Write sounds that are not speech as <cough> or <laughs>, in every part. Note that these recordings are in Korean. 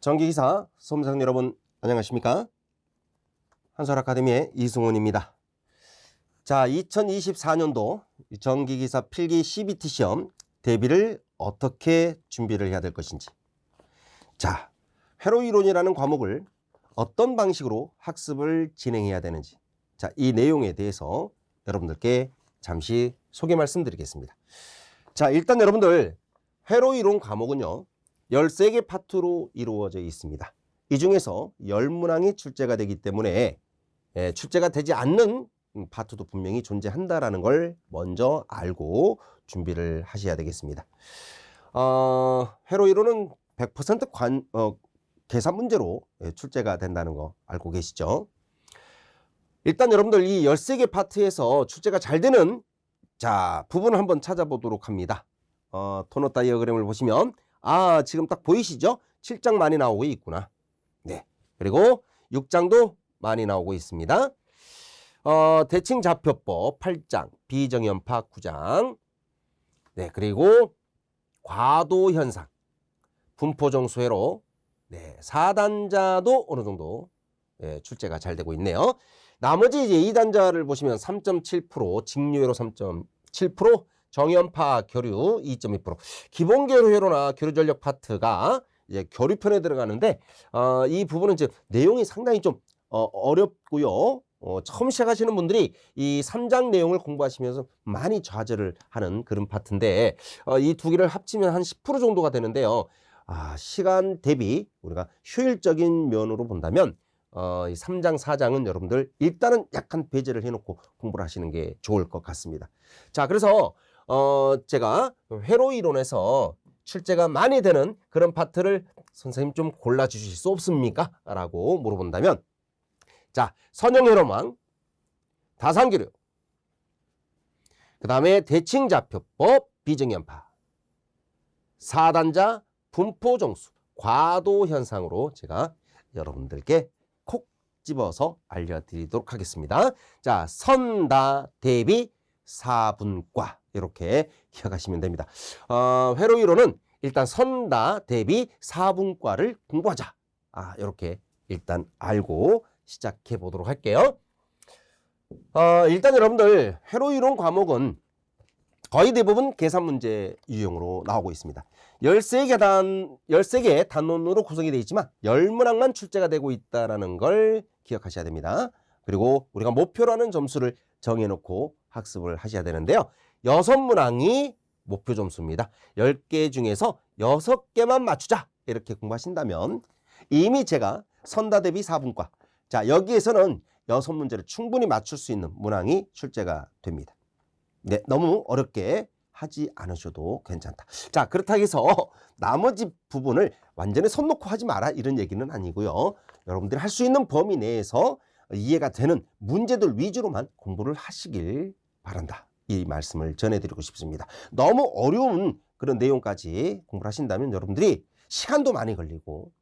전기기사 수험생 여러분 안녕하십니까? 한솔 아카데미의 이승훈입니다. 자, 2024년도 전기기사 필기 CBT 시험 대비를 어떻게 준비를 해야 될 것인지. 자, 회로 이론이라는 과목을 어떤 방식으로 학습을 진행해야 되는지. 자, 이 내용에 대해서 여러분들께 잠시 소개 말씀드리겠습니다. 자, 일단 여러분들 회로 이론 과목은요. 13개 파트로 이루어져 있습니다. 이 중에서 10문항이 출제가 되기 때문에 예, 출제가 되지 않는 파트도 분명히 존재한다라는 걸 먼저 알고 준비를 하셔야 되겠습니다. 어, 회로 이론은 100% 관, 어, 계산 문제로 예, 출제가 된다는 거 알고 계시죠? 일단 여러분들 이 13개 파트에서 출제가 잘 되는 자, 부분을 한번 찾아보도록 합니다. 어, 토너 다이어그램을 보시면 아, 지금 딱 보이시죠? 7장 많이 나오고 있구나. 네. 그리고 6장도 많이 나오고 있습니다. 어, 대칭 좌표법 8장, 비정연파 9장. 네, 그리고 과도 현상, 분포 정수회로 네, 4단자도 어느 정도 네, 출제가 잘 되고 있네요. 나머지 이제 2단자를 보시면 3.7%, 직류회로 3.7%, 정연파 교류 2.2%. 기본 교류회로나 교류 전력 파트가 이제 교류편에 들어가는데 어, 이 부분은 이제 내용이 상당히 좀 어, 어렵고요. 어, 처음 시작하시는 분들이 이 3장 내용을 공부하시면서 많이 좌절을 하는 그런 파트인데 어, 이 두 개를 합치면 한 10% 정도가 되는데요. 아, 시간 대비 우리가 효율적인 면으로 본다면 어, 이 3장, 4장은 여러분들 일단은 약간 배제를 해놓고 공부를 하시는 게 좋을 것 같습니다. 자, 그래서 어, 제가 회로 이론에서 출제가 많이 되는 그런 파트를 선생님 좀 골라주실 수 없습니까? 라고 물어본다면 자, 선형회로망, 다산교류, 그 다음에 대칭좌표법, 비정연파, 사단자, 분포정수, 과도현상으로 제가 여러분들께 콕 집어서 알려드리도록 하겠습니다. 자, 선다, 대비, 사분과 이렇게 기억하시면 됩니다. 어, 회로 이론은 일단 선다, 대비, 사분과를 공부하자. 아, 이렇게 일단 알고 시작해 보도록 할게요. 어, 일단 여러분들 회로 이론 과목은 거의 대부분 계산 문제 유형으로 나오고 있습니다. 13개 단 13개 단원으로 구성이 되어 있지만 10문항만 출제가 되고 있다라는 걸 기억하셔야 됩니다. 그리고 우리가 목표라는 점수를 정해 놓고 학습을 하셔야 되는데요. 6문항이 목표 점수입니다. 10개 중에서 6개만 맞추자. 이렇게 공부하신다면 이미 제가 선다 대비 4분과 자, 여기에서는 여섯 문제를 충분히 맞출 수 있는 문항이 출제가 됩니다. 네, 너무 어렵게 하지 않으셔도 괜찮다. 자, 그렇다고 해서 <laughs> 나머지 부분을 완전히 손 놓고 하지 마라 이런 얘기는 아니고요. 여러분들이 할 수 있는 범위 내에서 이해가 되는 문제들 위주로만 공부를 하시길 바란다. 이 말씀을 전해드리고 싶습니다. 너무 어려운 그런 내용까지 공부를 하신다면 여러분들이 시간도 많이 걸리고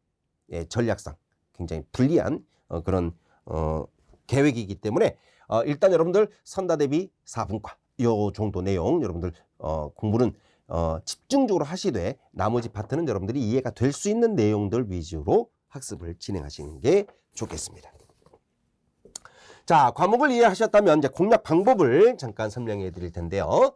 예, 전략상 굉장히 불리한 어, 그런 어, 계획이기 때문에 어, 일단 여러분들 선다 대비 4분과 요 정도 내용 여러분들 어, 공부는 어, 집중적으로 하시되 나머지 파트는 여러분들이 이해가 될 수 있는 내용들 위주로 학습을 진행하시는 게 좋겠습니다. 자, 과목을 이해하셨다면 이제 공략 방법을 잠깐 설명해 드릴 텐데요.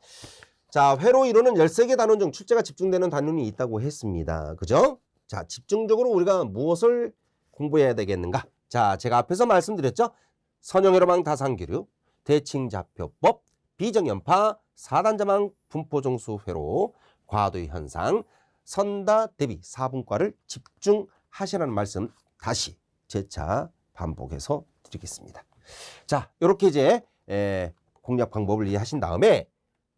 자, 회로 이론은 13개 단원 중 출제가 집중되는 단원이 있다고 했습니다. 그죠? 자, 집중적으로 우리가 무엇을 공부해야 되겠는가? 자, 제가 앞에서 말씀드렸죠. 선형회로망 다산교류, 대칭좌표법, 비정연파, 사단자망 분포정수회로, 과도의 현상, 선다 대비 사분과를 집중하시라는 말씀 다시 재차 반복해서 드리겠습니다. 자, 이렇게 이제 에, 공략 방법을 이해하신 다음에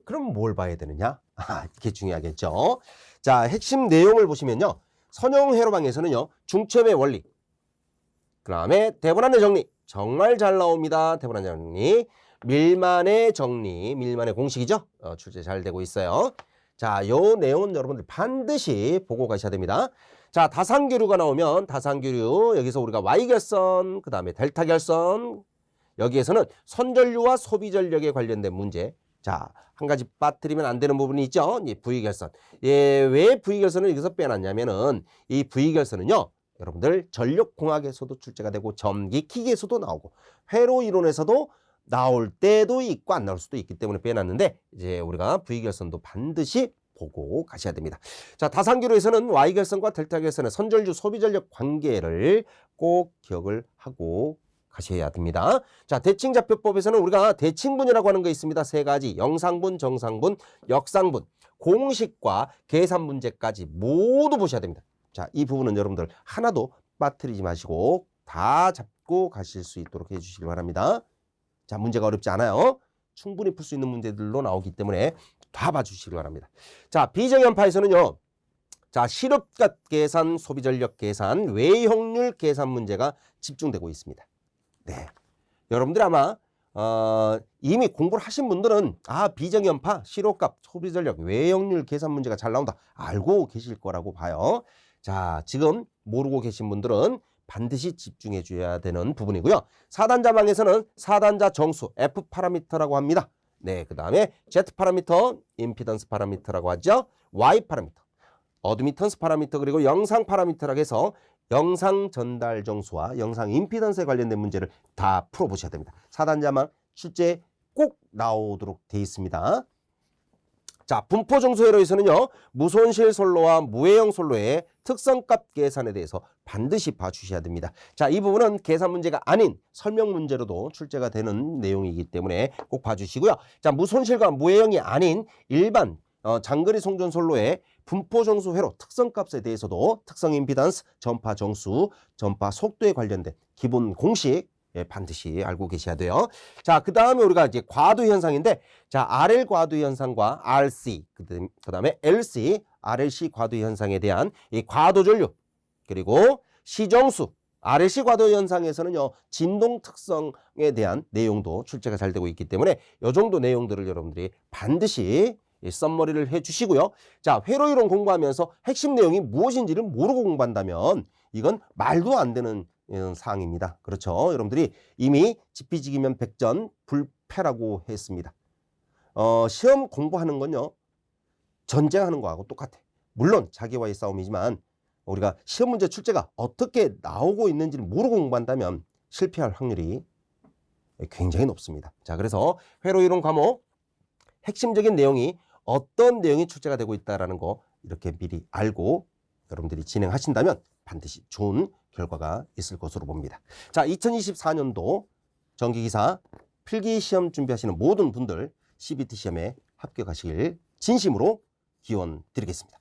그럼 뭘 봐야 되느냐? <laughs> 아, 이게 중요하겠죠. 자, 핵심 내용을 보시면요. 선형회로방에서는요. 중첩의 원리, 그 다음에 대본안의 정리 정말 잘 나옵니다. 대본안 정리 밀만의 정리 밀만의 공식이죠. 어, 출제 잘 되고 있어요. 자, 요 내용은 여러분들 반드시 보고 가셔야 됩니다. 자, 다산교류가 나오면 다산교류 여기서 우리가 Y결선 그 다음에 델타 결선 여기에서는 선전류와 소비전력에 관련된 문제 자, 한 가지 빠뜨리면 안 되는 부분이 있죠. 이 V결선. 예, 왜 V결선을 여기서 빼놨냐면은 이 V결선은요. 여러분들 전력공학에서도 출제가 되고 전기기계에서도 나오고 회로 이론에서도 나올 때도 있고 안 나올 수도 있기 때문에 빼놨는데 이제 우리가 V결선도 반드시 보고 가셔야 됩니다. 자, 다산기로에서는 Y결선과 델타 결선의 선전류 소비 전력 관계를 꼭 기억을 하고 가셔야 됩니다. 자, 대칭 좌표법에서는 우리가 대칭분이라고 하는 거 있습니다. 세 가지. 영상분, 정상분, 역상분, 공식과 계산 문제까지 모두 보셔야 됩니다. 자, 이 부분은 여러분들 하나도 빠뜨리지 마시고 다 잡고 가실 수 있도록 해 주시기 바랍니다. 자, 문제가 어렵지 않아요. 충분히 풀 수 있는 문제들로 나오기 때문에 다 봐주시기 바랍니다. 자, 비정연파에서는요. 자, 실업값 계산, 소비전력 계산, 외형률 계산 문제가 집중되고 있습니다. 네. 여러분들 아마 어, 이미 공부를 하신 분들은 아 비정연파, 실업값, 소비전력, 외형률 계산 문제가 잘 나온다 알고 계실 거라고 봐요. 자, 지금 모르고 계신 분들은 반드시 집중해 줘야 되는 부분이고요. 4단자망에서는 4단자 정수 F 파라미터라고 합니다. 네, 그 다음에 Z 파라미터, 임피던스 파라미터라고 하죠. Y 파라미터, 어드미턴스 파라미터 그리고 영상 파라미터라고 해서 영상 전달 정수와 영상 임피던스에 관련된 문제를 다 풀어보셔야 됩니다. 4단자망 출제 꼭 나오도록 돼 있습니다. 자, 분포 정수 회로에서는요. 무손실 솔로와 무해형 솔로의 특성값 계산에 대해서 반드시 봐주셔야 됩니다. 자, 이 부분은 계산 문제가 아닌 설명 문제로도 출제가 되는 내용이기 때문에 꼭 봐주시고요. 자, 무손실과 무해형이 아닌 일반 어, 장거리 송전 솔로의 분포 정수 회로 특성값에 대해서도 특성 임피던스, 전파 정수, 전파 속도에 관련된 기본 공식 예, 반드시 알고 계셔야 돼요. 자, 그 다음에 우리가 이제 과도 현상인데, 자, RL 과도 현상과 RC, 그 다음에 LC, RLC 과도 현상에 대한 이 과도 전류, 그리고 시정수, RLC 과도 현상에서는요, 진동 특성에 대한 내용도 출제가 잘 되고 있기 때문에 이 정도 내용들을 여러분들이 반드시 이 썸머리를 해 주시고요. 자, 회로 이론 공부하면서 핵심 내용이 무엇인지를 모르고 공부한다면 이건 말도 안 되는 어, 사항입니다. 그렇죠. 여러분들이 이미 지피지기면 백전 불패라고 했습니다. 어, 시험 공부하는 건요. 전쟁하는 거하고 똑같아. 물론 자기와의 싸움이지만 우리가 시험 문제 출제가 어떻게 나오고 있는지를 모르고 공부한다면 실패할 확률이 굉장히 높습니다. 자, 그래서 회로 이론 과목 핵심적인 내용이 어떤 내용이 출제가 되고 있다라는 거 이렇게 미리 알고 여러분들이 진행하신다면 반드시 좋은 결과가 있을 것으로 봅니다. 자, 2024년도 전기기사 필기 시험 준비하시는 모든 분들 CBT 시험에 합격하시길 진심으로 기원 드리겠습니다.